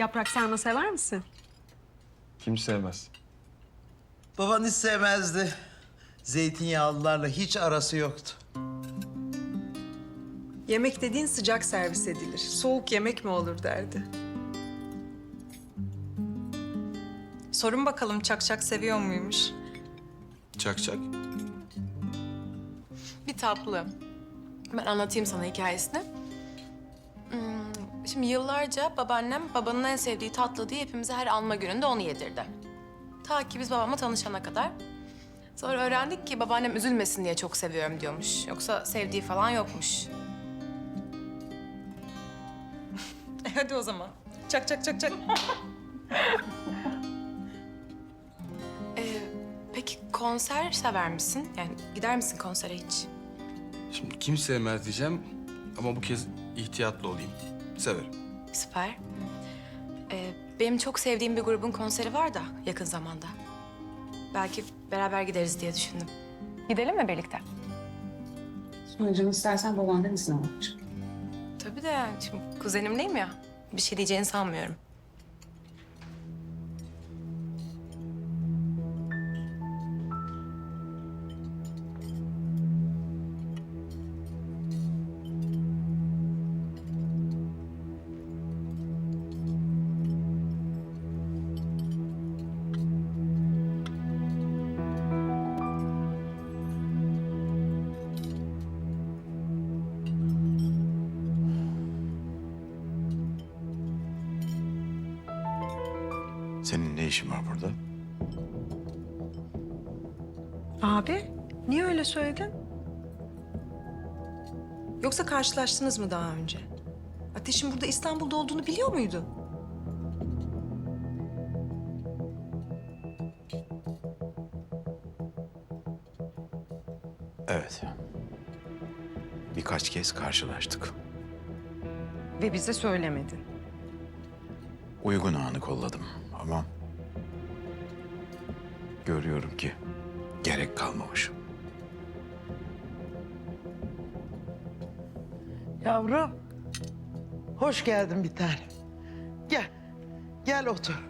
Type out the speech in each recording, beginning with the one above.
Yaprak sarma sever misin? Kim sevmez? Baban hiç sevmezdi. Zeytinyağlılarla hiç arası yoktu. Yemek dediğin sıcak servis edilir. Soğuk yemek mi olur derdi. Sorun bakalım çak çak seviyor muymuş? Çak çak. Bir tatlı. Ben anlatayım sana hikayesini. Hmm, Şimdi yıllarca babaannem babanın en sevdiği tatlı diye hepimize her alma gününde onu yedirdi. Ta ki biz babamla tanışana kadar. Sonra öğrendik ki babaannem üzülmesin diye çok seviyorum diyormuş. Yoksa sevdiği falan yokmuş. E hadi o zaman. Çak çak çak çak. Ee, peki konser sever misin? Yani gider misin konsere hiç? Şimdi kim sevmez diyeceğim ama bu kez ihtiyatlı olayım. Severim. Süper. Ee, benim çok sevdiğim bir grubun konseri var da yakın zamanda. Belki beraber gideriz diye düşündüm. Gidelim mi birlikte? Sonra canım istersen babandan izin almış. Tabii de şimdi kuzenimleyim ya. Bir şey diyeceğini sanmıyorum. Senin ne işin var burada? Abi niye öyle söyledin? Yoksa karşılaştınız mı daha önce? Ateş'in burada İstanbul'da olduğunu biliyor muydun? Evet. Birkaç kez karşılaştık. Ve bize söylemedin. Uygun anı kolladım ama... Görüyorum ki gerek kalmamış. Yavrum. Hoş geldin bir tane. Gel. Gel otur.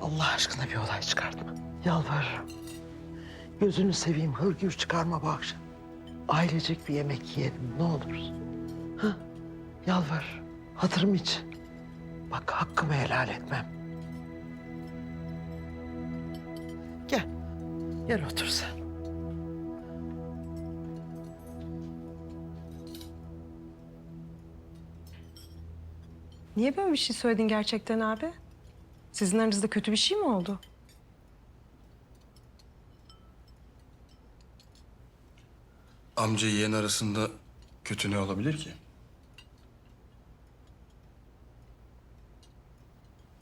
Allah aşkına bir olay çıkartma. Yalvarırım. Gözünü seveyim hırgür çıkarma bu akşam. Ailecek bir yemek yiyelim ne olursun. Ha? Yalvar. Hatırım için. Bak hakkımı helal etmem. Gel otur sen. Niye böyle bir şey söyledin gerçekten abi? Sizin aranızda kötü bir şey mi oldu? Amca yeğen arasında kötü ne olabilir ki?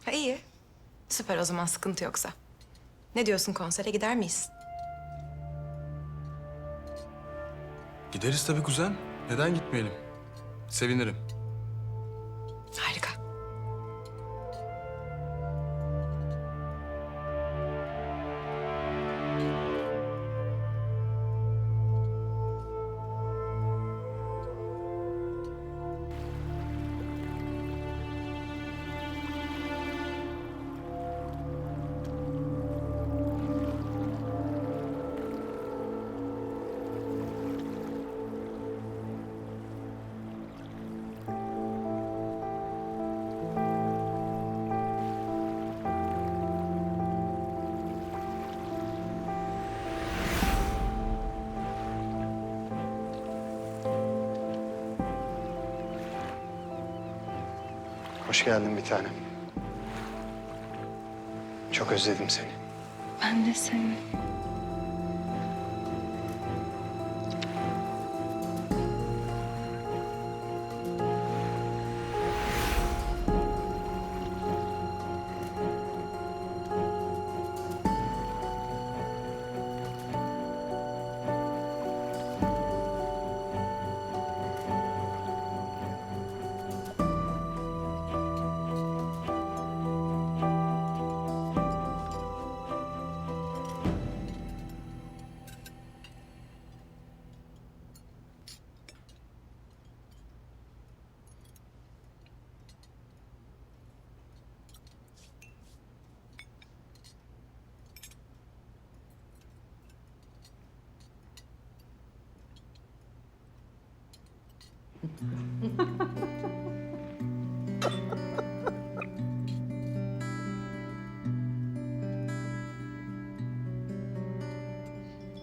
Ha iyi. Süper o zaman sıkıntı yoksa. Ne diyorsun konsere gider miyiz? Gideriz tabii kuzen. Neden gitmeyelim? Sevinirim. Harika. Hoş geldin bir tanem. Çok özledim seni. Ben de seni.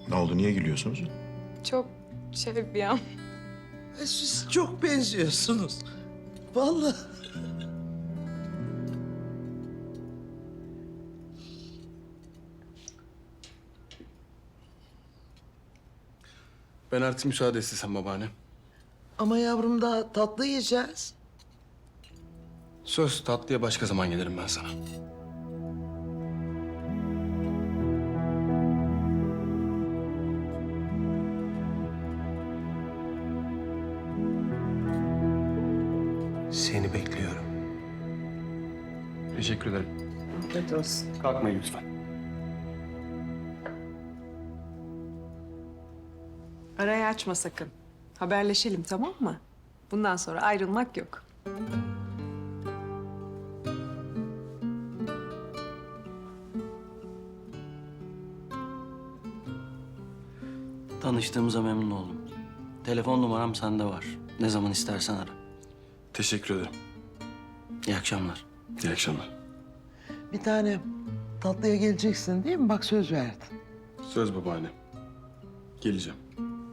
Ne oldu? Niye gülüyorsunuz? Çok şey bir an. E, Siz çok benziyorsunuz. Vallahi. Ben artık müsaade istesem babaanne. Ama yavrum daha tatlı yiyeceğiz. Söz tatlıya başka zaman gelirim ben sana. Seni bekliyorum. Teşekkür ederim. Afiyet olsun. Kalkmayın lütfen. Arayı açma sakın. Haberleşelim tamam mı? Bundan sonra ayrılmak yok. Tanıştığımıza memnun oldum. Telefon numaram sende var. Ne zaman istersen ara. Teşekkür ederim. İyi akşamlar. İyi akşamlar. Bir tane tatlıya geleceksin değil mi? Bak söz verdin. Söz babaanne. Geleceğim.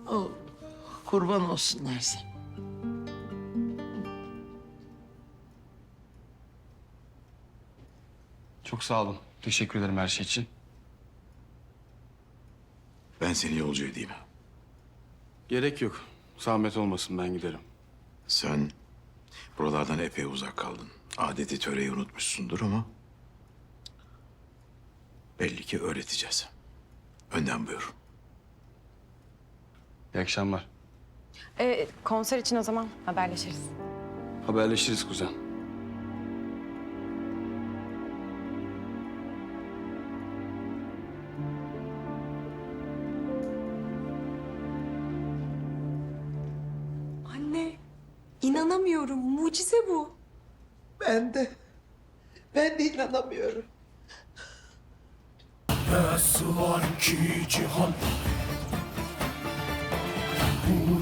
Oh, kurban olsunlar sana. Çok sağ olun. Teşekkür ederim her şey için. Ben seni yolcu edeyim. Gerek yok. Zahmet olmasın ben giderim. Sen buralardan epey uzak kaldın. Adeti töreyi unutmuşsundur ama... ...belli ki öğreteceğiz. Önden buyur. İyi akşamlar. Ee, konser için o zaman haberleşiriz. Haberleşiriz kuzen. Anne, inanamıyorum. Mucize bu. Ben de. Ben de inanamıyorum. var ki cihan